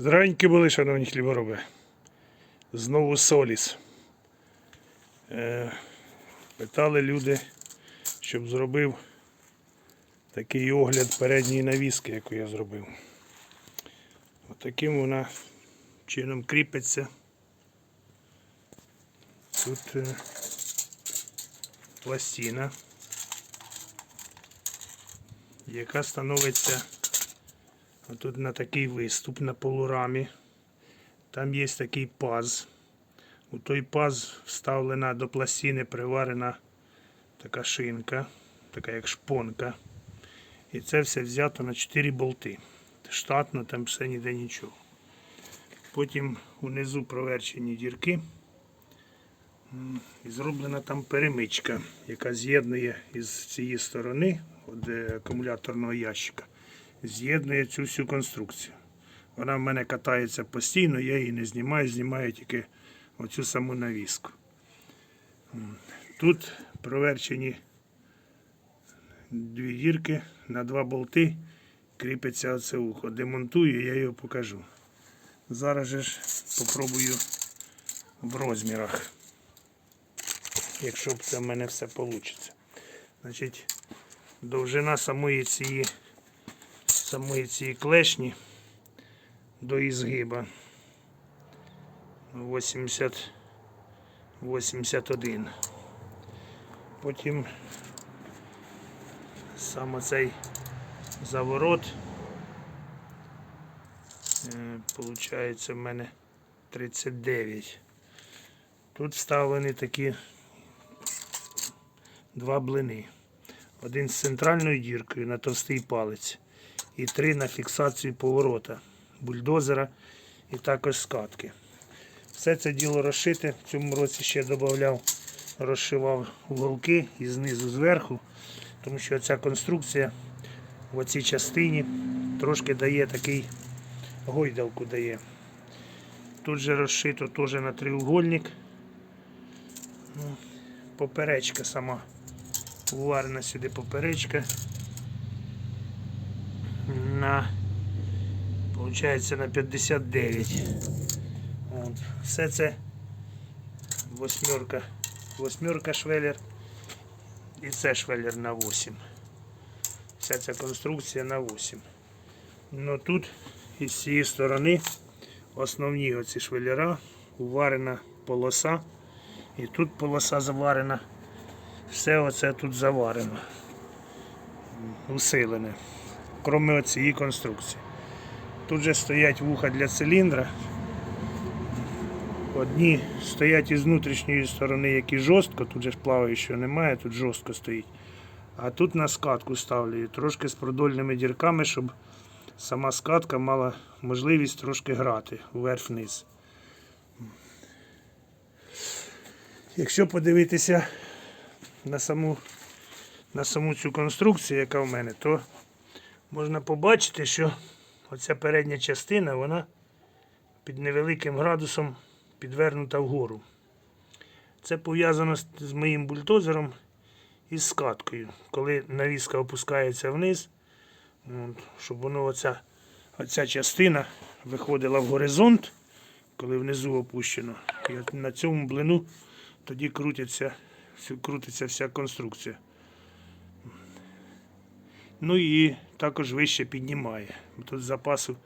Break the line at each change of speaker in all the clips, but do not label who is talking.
Здоровенькі були, шановні хлібороби. Знову Соліс. Е, питали люди, щоб зробив такий огляд передньої навіски, яку я зробив. Отаким вона чином кріпиться. Тут е, пластина, яка становиться Тут на такий виступ на полурамі. Там є такий паз. У той паз вставлена до пластини приварена така шинка, така як шпонка. І це все взято на 4 болти. Штатно, там все ніде нічого. Потім унизу проверчені дірки. І зроблена там перемичка, яка з'єднує із цієї сторони від е, акумуляторного ящика з'єднує цю всю конструкцію. Вона в мене катається постійно, я її не знімаю, знімаю тільки оцю саму навіску. Тут проверчені дві дірки на два болти кріпиться оце ухо. Демонтую, я його покажу. Зараз же ж попробую в розмірах, якщо це в мене все вийде. Значить, довжина самої цієї самої цієї клешні до ізгиба 80 81. Потім саме цей заворот е, получається в мене 39. Тут вставлені такі два блини. Один з центральною діркою на товстий палець і три на фіксацію поворота бульдозера і також скатки. Все це діло розшите. В цьому році ще додавав, розшивав уголки і знизу зверху, тому що ця конструкція в цій частині трошки дає такий гойдалку дає. Тут же розшито теж на треугольник. Ну, Поперечка сама. Уварена сюди поперечка на получається на 59. От. Все це восьмерка, восьмерка швеллер і це швеллер на 8. Вся ця конструкція на 8. Ну тут із цієї сторони основні оці швеллера, уварена полоса. І тут полоса заварена. Все оце тут заварено. Усилене крім цієї конструкції. Тут же стоять вуха для циліндра. Одні стоять із внутрішньої сторони, які жорстко, тут же плаваючого немає, тут жорстко стоїть. А тут на скатку ставлю трошки з продольними дірками, щоб сама скатка мала можливість трошки грати вверх-вниз. Якщо подивитися на саму, на саму цю конструкцію, яка в мене, то можна побачити, що оця передня частина вона під невеликим градусом підвернута вгору. Це пов'язано з- моїм бульдозером і з скаткою. Коли навіска опускається вниз, щоб воно оця, оця частина виходила в горизонт, коли внизу опущено. І на цьому блину тоді крутиться, крутиться вся конструкція. Ну і також вище піднімає. Тут запасу,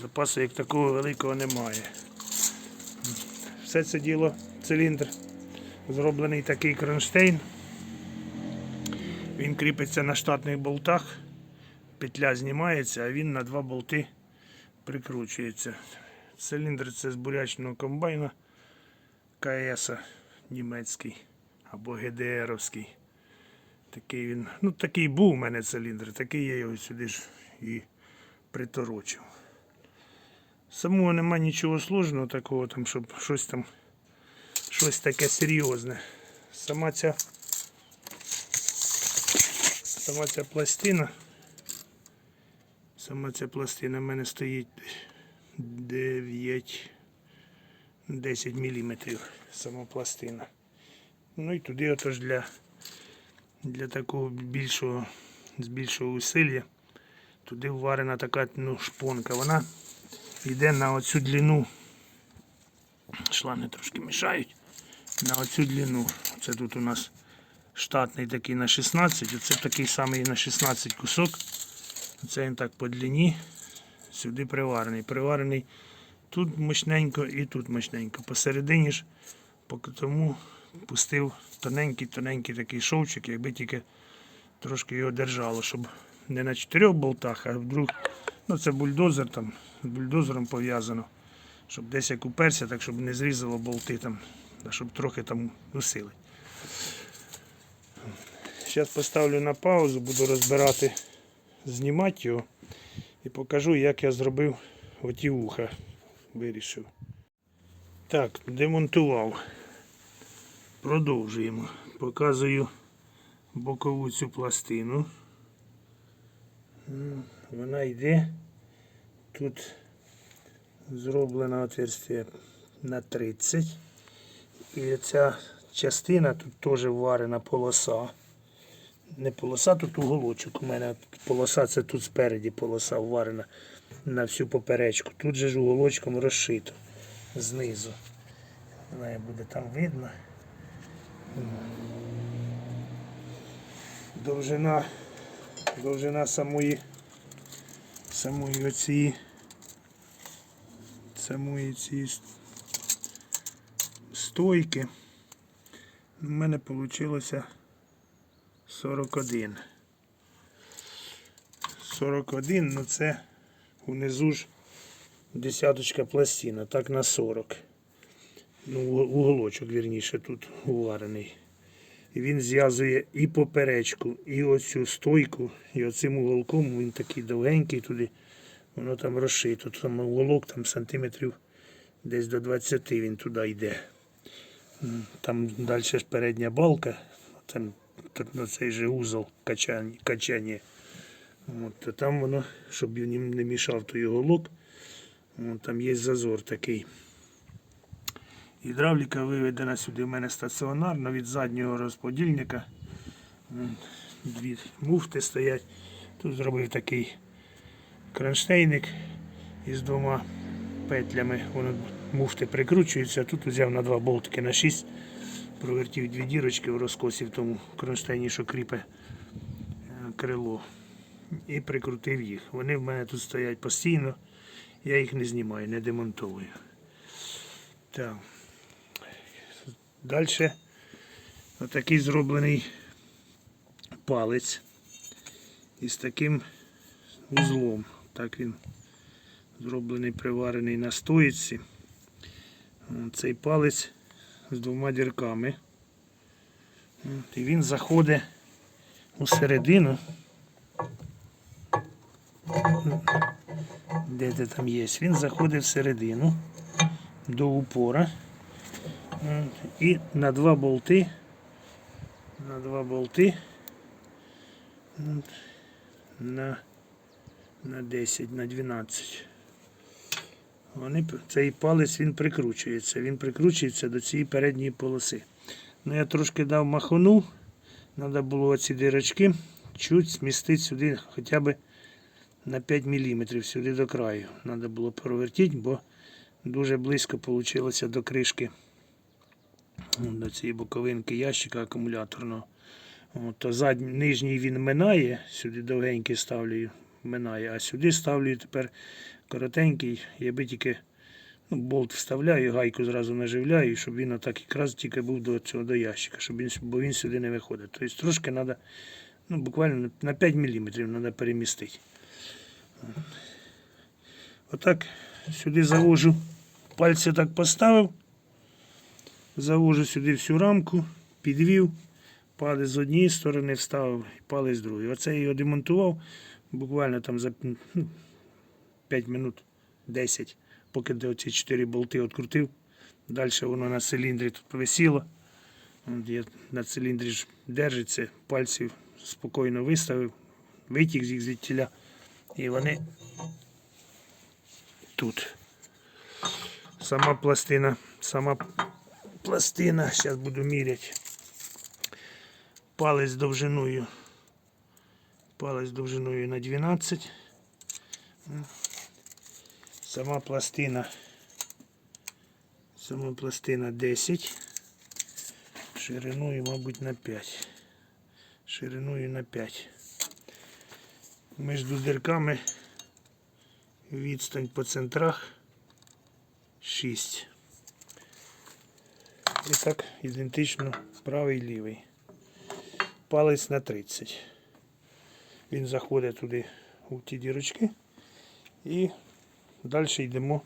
запасу як такого великого немає. Все це діло, циліндр, зроблений такий кронштейн. Він кріпиться на штатних болтах, петля знімається, а він на два болти прикручується. Циліндр це з бурячного комбайна КС німецький або ГДРовський. Такий він, ну такий був у мене циліндр, такий я його сюди ж і приторочив. Самого нема нічого сложного такого, там, щоб щось там, щось таке серйозне. Сама ця, сама ця пластина, сама ця пластина в мене стоїть 9, 10 мм сама пластина. Ну і туди отож для для такого більшого, з більшого усилля. Туди вварена така ну, шпонка. Вона йде на оцю длину. Шлани трошки мішають. На оцю длину. Це тут у нас штатний такий на 16, оце такий самий на 16 кусок. Це він так по длині. Сюди приварений. Приварений тут мощненько і тут мощненько. Посередині ж, тому пустив тоненький-тоненький такий шовчик, якби тільки трошки його держало, щоб не на чотирьох болтах, а вдруг, ну це бульдозер там, з бульдозером пов'язано, щоб десь як уперся, так щоб не зрізало болти там, а щоб трохи там усилить. Зараз поставлю на паузу, буду розбирати, знімати його і покажу, як я зробив оті вуха. Вирішив. Так, демонтував. Продовжуємо. Показую бокову цю пластину. Вона йде. Тут зроблено отверстие на 30. І ця частина тут теж варена полоса. Не полоса, тут уголочок. У мене полоса це тут спереді полоса варена на всю поперечку. Тут же ж уголочком розшито знизу. Не буде там видно. Довжина, довжина самої, самої оцієї, самої цієї стойки. У мене вийшло 41. 41, ну це унизу ж десяточка пластина, так на 40. Ну, уголочок, вірніше, тут уварений. І він зв'язує і поперечку, і оцю стойку, і оцим уголком він такий довгенький туди, воно там розшито. Там уголок там сантиметрів десь до 20 він туди йде. Там далі ж передня балка, там на цей же узол качання. качання. От, то там воно, щоб він не мішав той уголок, там є зазор такий. Гідравліка виведена сюди в мене стаціонарно від заднього розподільника. Дві муфти стоять. Тут зробив такий кронштейник із двома петлями. Воно муфти прикручуються. Тут взяв на два болтики на 6, провертів дві дірочки в розкосі в тому кронштейні, що кріпе е, крило. І прикрутив їх. Вони в мене тут стоять постійно. Я їх не знімаю, не демонтовую. Так. Далі отакий зроблений палець із таким узлом. Так він зроблений, приварений на стоїці. Цей палець з двома дірками. І він заходить у середину. Де це там є? Він заходить всередину до упора. І на два болти. На два болти. На, на 10, на 12. Вони, цей палець він прикручується. Він прикручується до цієї передньої полоси. Ну, я трошки дав махону. Треба було ці дирочки чуть змістити сюди хоча б на 5 мм сюди до краю. Треба було провертіти, бо дуже близько вийшло до кришки до цієї боковинки ящика акумуляторного. От, задній, нижній він минає, сюди довгенький ставлю, минає, а сюди ставлю тепер коротенький, я би тільки ну, болт вставляю, гайку зразу наживляю, щоб він отак якраз тільки був до цього до ящика, щоб він, бо він сюди не виходить. Тобто трошки треба, ну, буквально на 5 мм треба перемістити. Отак сюди завожу, пальці так поставив. Завожу сюди всю рамку, підвів, палець з однієї сторони вставив, і палець з другої. Оце я його демонтував буквально там за ну, 5 минут 10, поки до ці 4 болти відкрутив. Далі воно на циліндрі тут висіло. Я на циліндрі ж держиться, пальці спокійно виставив, витяг їх звідтіля. І вони тут. Сама пластина, сама пластина, зараз буду міряти. Палець довжиною. Палець довжиною на 12. Сама пластина. Сама пластина 10. Шириною, мабуть, на 5. Шириною на 5. Між дирками відстань по центрах 6. І так ідентично правий і лівий. Палець на 30. Він заходить туди у ті дірочки. І далі йдемо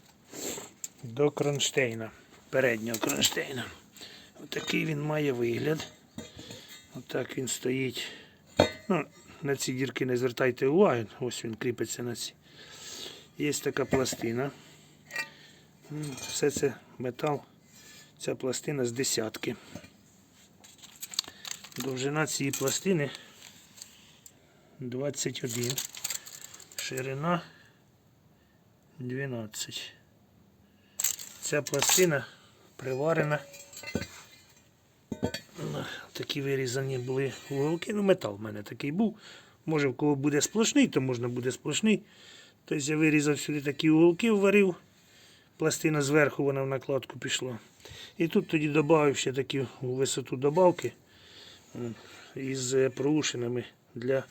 до кронштейна. Переднього кронштейна. Отакий він має вигляд. Отак він стоїть. Ну, на ці дірки не звертайте уваги. Ось він кріпиться на ці. Є така пластина. Все це метал. Ця пластина з десятки. Довжина цієї пластини 21. Ширина 12. Ця пластина приварена. Такі вирізані були уголки. Ну, метал в мене такий був. Може, в кого буде сплошний, то можна буде сплошний. Тобто я вирізав сюди такі уголки, вварив. Пластина зверху вона в накладку пішла. І тут тоді додав ще такі висоту добавки із е, проушинами для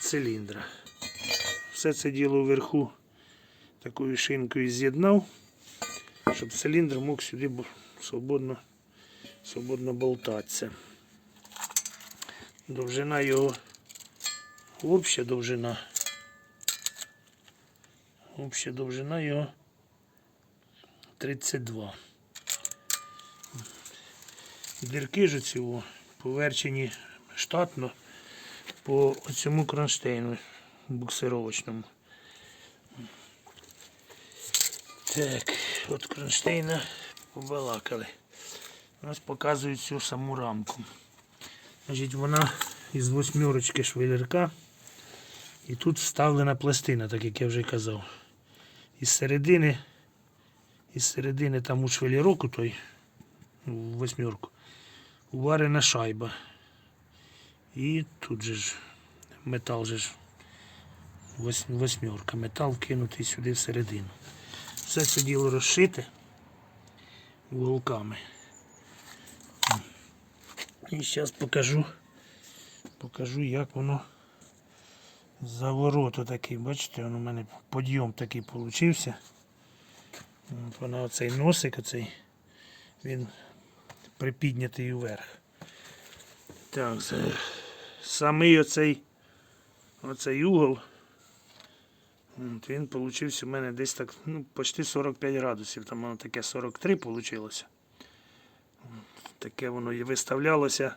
циліндра. Все це діло вверху такою шинкою з'єднав, щоб циліндр мог сюди свободно, свободно болтатися. Довжина його, обща довжина. Обща довжина його 32. Дірки ж цього поверчені штатно по цьому кронштейну буксировочному. Так, от кронштейна побалакали. Ось показують цю саму рамку. Значить, вона із восьмерочки швелірка. І тут вставлена пластина, так як я вже казав. Із середини, із середини там у швеліроку той, ну, в восьмерку, уварена шайба. І тут же ж метал же ж восьмерка. Метал вкинутий сюди всередину. Все це діло розшите уголками. І зараз покажу, покажу, як воно заворот такий. Бачите, воно у мене подйом такий. От вона оцей носик, оцей, він припіднятий вверх. Так, самий оцей, оцей угол. От він получився у мене десь так, ну, почти 45 градусів. Там воно таке 43 вийшло. Таке воно і виставлялося,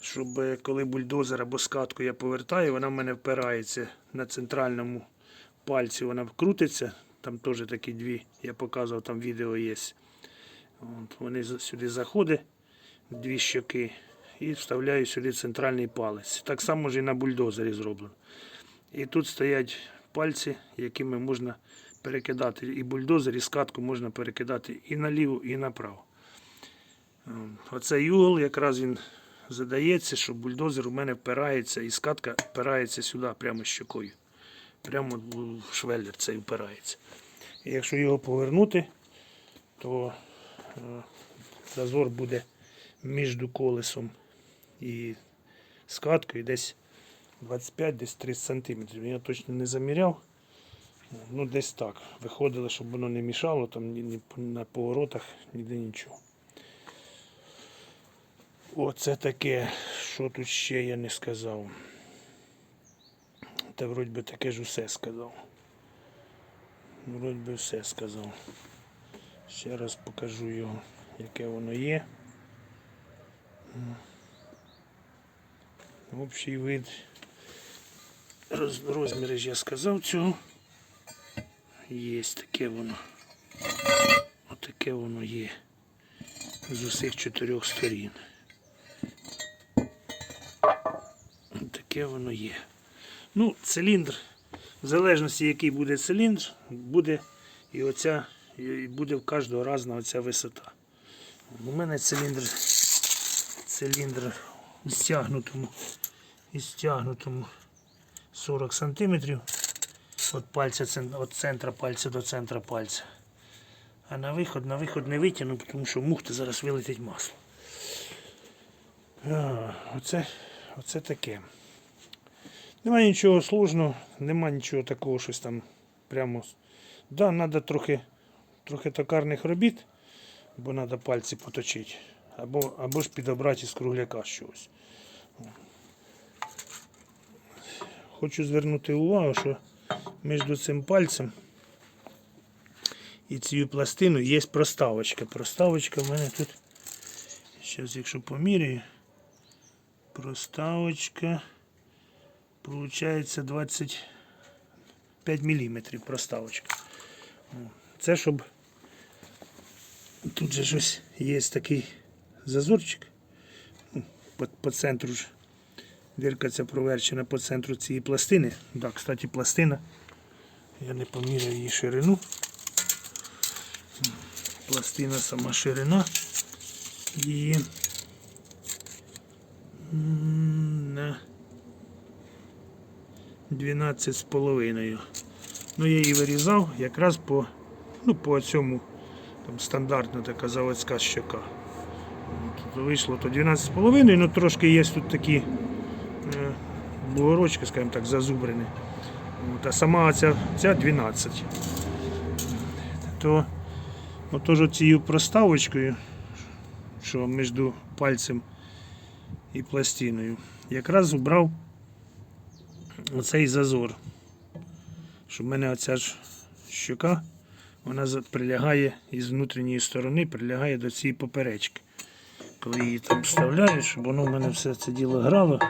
щоб е, коли бульдозер або скатку я повертаю, вона в мене впирається на центральному пальці, вона крутиться. Там теж такі дві, я показував, там відео є. Вони сюди заходять, дві щоки, і вставляю сюди центральний палець. Так само ж і на бульдозері зроблено. І тут стоять пальці, якими можна перекидати і бульдозер, і скатку можна перекидати і наліво, і направо. Ем, Оцей угол якраз він задається, що бульдозер у мене впирається і скатка впирається сюди прямо щокою. Прямо в швеллер цей впирається. І якщо його повернути, то зазор буде між колесом і скаткою десь 25 десь 30 сантиметрів. Я точно не заміряв. Ну, десь так. Виходило, щоб воно не мішало там ні, ні на поворотах, ніде нічого. Оце таке, що тут ще я не сказав. Та вроді би таке ж усе сказав. Вроді би все сказав. Ще раз покажу його, яке воно є. Общий вид. Роз, розміри ж я сказав цього. Є таке воно. Отаке воно є. З усіх чотирьох сторін. Таке воно є. Ну, циліндр, в залежності, який буде циліндр, буде і оця, і буде в кожного разна оця висота. У мене циліндр, циліндр у стягнутому, стягнутому 40 см. От пальця, от центра пальця до центра пальця. А на виход, на виход не витягну, тому що мухти зараз вилетить масло. Оце, оце таке. Нема нічого сложного, нема нічого такого, щось там прямо. Да, треба трохи, трохи токарних робіт, бо треба пальці поточити. Або, або ж підобрати із кругляка щось. Хочу звернути увагу, що між цим пальцем і цією пластиною є проставочка. Проставочка в мене тут. Зараз, якщо поміряю, проставочка. Получається 25 мм проставочка. Це щоб тут же щось є такий зазорчик. Ну, По, по центру ж. Дирка ця проверчена по центру цієї пластини. Да, кстати, пластина. Я не поміряв її ширину. Пластина сама ширина. І на 12 з половиною. Ну, я її вирізав якраз по, ну, по цьому там стандартна така заводська. Тут вийшло то 12 з половиною, ну трошки є тут такі е, бугорочки, скажімо так, зазубрені. От, а сама ця, ця 12. То отож цією проставочкою, що між пальцем і пластиною, якраз убрав оцей зазор. Що в мене оця ж щока, вона прилягає із внутрішньої сторони, прилягає до цієї поперечки. Коли її там вставляєш, щоб воно в мене все це діло грало.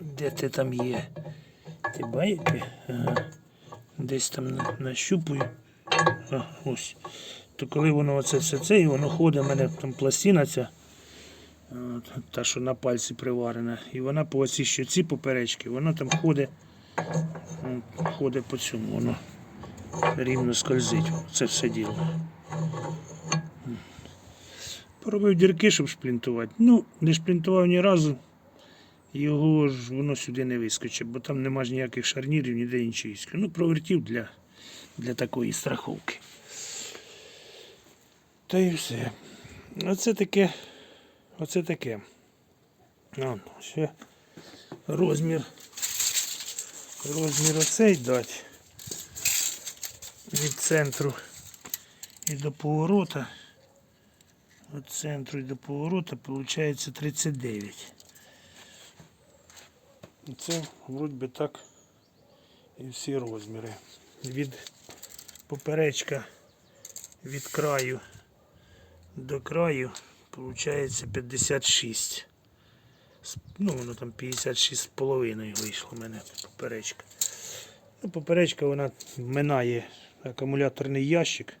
Де ти там є? Ти бачите? Ага. Десь там на- нащупую. А, ось. То коли воно оце все це, і воно ходить, у мене там пластина ця, от, та, що на пальці приварена, і вона по оцій щоці поперечки, вона там ходить, ходить по цьому, воно рівно скользить. Це все діло. Поробив дірки, щоб шплінтувати. Ну, не шплінтував ні разу. Його ж воно сюди не вискочить, бо там нема ж ніяких шарнірів, ніде нічого. Ну, провертів для, для такої страховки. Та і все. Оце таке. Оце таке. А, ще розмір. Розмір оцей дати. Від центру і до поворота. Від центру і до поворота виходить 39. І Це вроді би так і всі розміри. Від поперечка від краю до краю виходить 56. Ну, воно там 56 з половиною вийшло в мене поперечка. Ну, поперечка вона минає акумуляторний ящик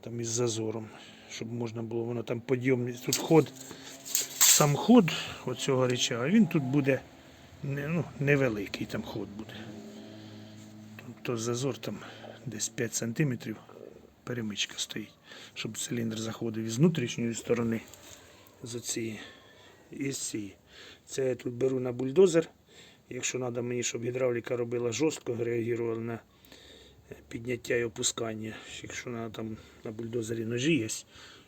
там із зазором, щоб можна було воно там подйомний. Тут ход, сам ход оцього реча, він тут буде не, ну, невеликий там ход буде. Тобто зазор там десь 5 см перемичка стоїть, щоб циліндр заходив із внутрішньої сторони з цієї. Це я тут беру на бульдозер. Якщо треба мені, щоб гідравліка робила жорстко, реагувала на підняття і опускання. Якщо треба там на бульдозері ножі є,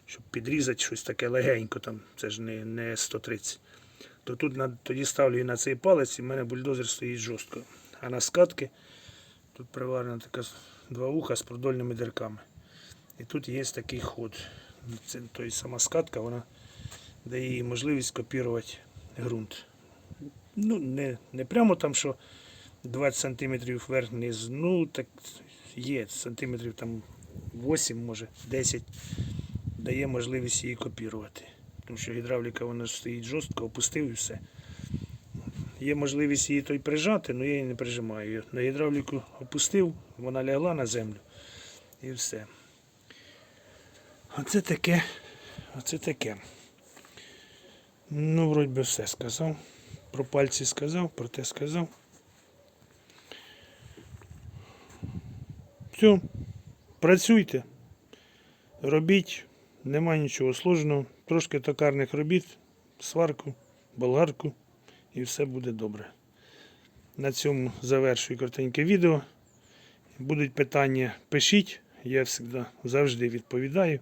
щоб підрізати щось таке легенько, там, це ж не, не 130 то тут на, тоді ставлю і на цей палець, і в мене бульдозер стоїть жорстко. А на скатки тут приварена така два вуха з продольними дирками. І тут є такий ход. Це тобто сама скатка, вона дає їй можливість копірувати ґрунт. Ну, не, не прямо там, що 20 см вверх вниз, ну так є сантиметрів там 8, може 10 дає можливість її копірувати. Тому що гідравліка вона стоїть жорстко, опустив і все. Є можливість її той прижати, але я її не прижимаю. На гідравліку опустив, вона лягла на землю і все. Оце таке. Оце таке. Ну, вроді би все сказав. Про пальці сказав, про те сказав. Все, працюйте, робіть, нема нічого сложного. Трошки токарних робіт, сварку, болгарку і все буде добре. На цьому завершую коротеньке відео. Будуть питання, пишіть. Я завжди, завжди відповідаю,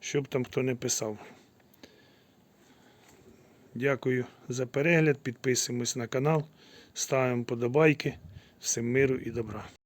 щоб там хто не писав. Дякую за перегляд. Підписуємось на канал, ставимо подобайки. Всім миру і добра.